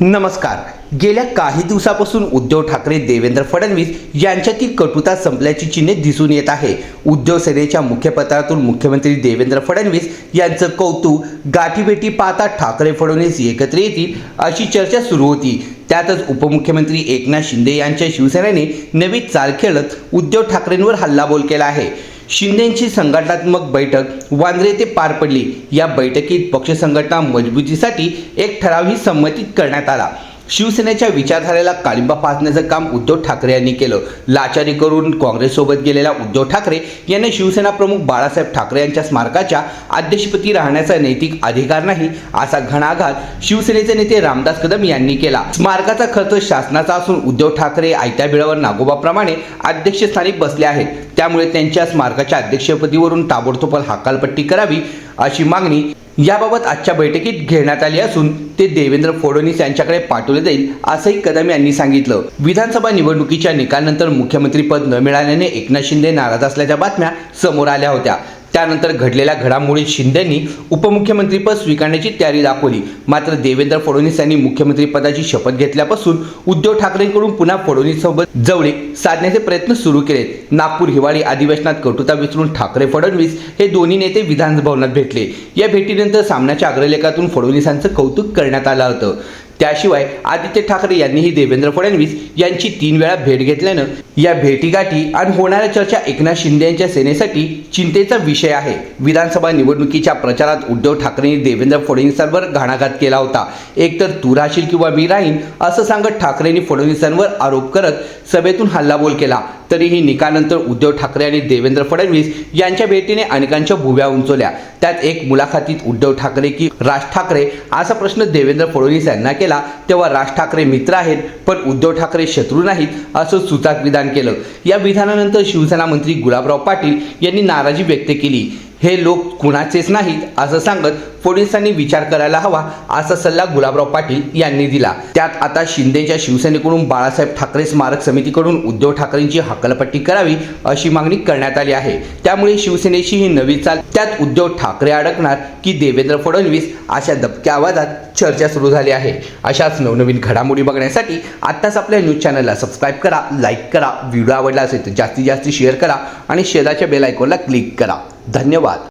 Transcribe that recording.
नमस्कार. गेल्या काही दिवसापासून उद्धव ठाकरे देवेंद्र फडणवीस यांच्यातील कटुता संपल्याची चिन्हे दिसून येत आहे. उद्धव सेनेच्या मुख्यपत्रातून मुख्यमंत्री देवेंद्र फडणवीस यांचं कौतुक गाठीभेटी पाहता ठाकरे फडणवीस एकत्र येतील अशी चर्चा सुरू होती. त्यातच उपमुख्यमंत्री एकनाथ शिंदे यांच्या शिवसेनेने नवी चाल खेळत उद्धव ठाकरेंवर हल्लाबोल केला आहे. शिंदेची संघटनात्मक बैठक वांद्रे येथे पार पडली. या बैठकीत पक्ष संघटना मजबूतीसाठी एक ठरावही संमतीत करण्यात आला. शिवसेनेच्या विचारधारेला काळिंबा फासण्याचं काम उद्धव ठाकरे यांनी केलं. लाचारी करून काँग्रेससोबत गेलेल्या उद्धव ठाकरे यांनी शिवसेना प्रमुख बाळासाहेब ठाकरे यांच्या स्मारकाच्या अध्यक्षपती राहण्याचा नैतिक अधिकार नाही असा घणाघात शिवसेनेचे नेते रामदास कदम यांनी केला. स्मारकाचा खर्च शासनाचा असून उद्धव ठाकरे आयत्या बिळावर नागोबाप्रमाणे अध्यक्षस्थानी बसले आहेत. त्यामुळे त्यांच्या स्मारकाच्या अध्यक्षपदीवरून ताबडतोब हकालपट्टी करावी अशी मागणी याबाबत आजच्या बैठकीत घेण्यात आली असून ते देवेंद्र फडणवीस यांच्याकडे पाठवले जाईल असंही कदम यांनी सांगितलं. विधानसभा निवडणुकीच्या निकालानंतर मुख्यमंत्रीपद न मिळाल्याने एकनाथ शिंदे नाराज असल्याच्या बातम्या समोर आल्या होत्या. त्यानंतर घडलेल्या घडामोडीत शिंदेंनी उपमुख्यमंत्रीपद स्वीकारण्याची तयारी दाखवली. मात्र देवेंद्र फडणवीस यांनी मुख्यमंत्रीपदाची शपथ घेतल्यापासून उद्धव ठाकरेंकडून पुन्हा फडणवीससोबत जवळे साधण्याचे प्रयत्न सुरू केले. नागपूर हिवाळी अधिवेशनात कटुता विसरून ठाकरे फडणवीस हे दोन्ही नेते विधानभवनात भेटले. या भेटीनंतर सामन्याच्या अग्रलेखातून फडणवीसांचं कौतुक करण्यात आलं होतं. त्याशिवाय आदित्य ठाकरे यांनीही देवेंद्र फडणवीस यांची तीन वेळा भेट घेतल्यानं या भेटीगाठी आणि होणाऱ्या चर्चा एकनाथ शिंदे यांच्या सेनेसाठी चिंतेचा विषय आहे. विधानसभा निवडणुकीच्या प्रचारात उद्धव ठाकरेंनी देवेंद्र फडणवीसांवर घाणाघात केला होता. एकतर तू राहशील किंवा मी राहीन असं सांगत ठाकरेंनी फडणवीसांवर आरोप करत सभेतून हल्लाबोल केला. तरीही निकालानंतर उद्धव ठाकरे आणि देवेंद्र फडणवीस यांच्या भेटीने अनेकांच्या भुव्या उंचवल्या. त्यात एक मुलाखतीत उद्धव ठाकरे की राज ठाकरे असा प्रश्न देवेंद्र फडणवीस यांना केला. केला तेव्हा राज ठाकरे मित्र आहेत पण उद्धव ठाकरे शत्रू नाहीत असं सुताक विधान केलं. या विधानानंतर शिवसेना मंत्री गुलाबराव पाटील यांनी नाराजी व्यक्त केली. हे लोक कुणाचेच नाहीत असं सांगत पोलिसांनी विचार करायला हवा असा सल्ला गुलाबराव पाटील यांनी दिला. त्यात आता शिंदेच्या शिवसेनेकडून बाळासाहेब ठाकरे स्मारक समितीकडून उद्धव ठाकरेंची हकालपट्टी करावी अशी मागणी करण्यात आली आहे. त्यामुळे शिवसेनेची ही नवी चाल त्यात उद्धव ठाकरे अडकणार की देवेंद्र फडणवीस अशा दबक्या आवाजात चर्चा सुरू झाली आहे. अशाच नवनवीन घडामोडी बघण्यासाठी आत्ताच आपल्या न्यूज चॅनलला सबस्क्राईब करा लाईक करा व्हिडिओ आवडला असेल तर जास्तीत जास्त शेअर करा आणि शेजारच्या बेल आयकॉनला क्लिक करा. धन्यवाद.